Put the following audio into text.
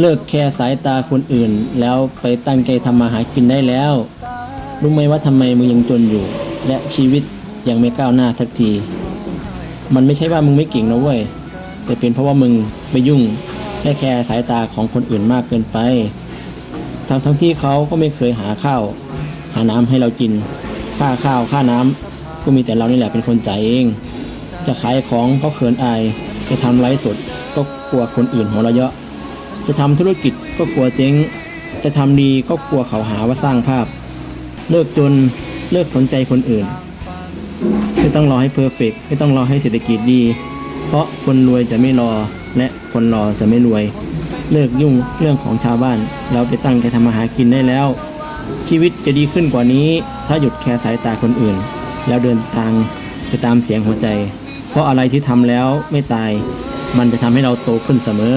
เลิกแคร์สายตาคนอื่น แล้วไปตั้งใจทำมาหากินได้แล้ว รู้ไหมว่าทำไมมึงยังจนอยู่ และชีวิตยังไม่ก้าวหน้าสักที มันไม่ใช่ว่ามึงไม่เก่งนะเว้ย แต่เป็นเพราะว่ามึงไปยุ่งและแคร์สายตาของคนอื่นมากเกินไป ทั้งทั้งที่เขาก็ไม่เคยหาข้าว หาน้ำให้เรากิน ค่าข้าวค่าน้ำก็มีแต่เรานี่แหละเป็นคนจ่ายเอง จะขายของก็เขินอาย จะทำไลฟ์สดก็กลัวคนอื่นหัวเราะเยาะ จะทำธุรกิจก็กลัวเจ๊ง จะทำดีก็กลัวเขาหาว่าสร้างภาพ เลิกจนเลิกสนใจคนอื่น ไม่ต้องรอให้เพอร์เฟกไม่ต้องรอให้เศรษฐกิจดี เพราะคนรวยจะไม่รอและคนรอจะไม่รวย เลิกยุ่งเรื่องของชาวบ้านแล้วไปตั้งใจทำมาหากินได้แล้ว ชีวิตจะดีขึ้นกว่านี้ ถ้าหยุดแคร์สายตาคนอื่น แล้วเดินทางไปตามเสียงหัวใจ เพราะอะไรที่ทำแล้วไม่ตาย มันจะทำให้เราโตขึ้นเสมอ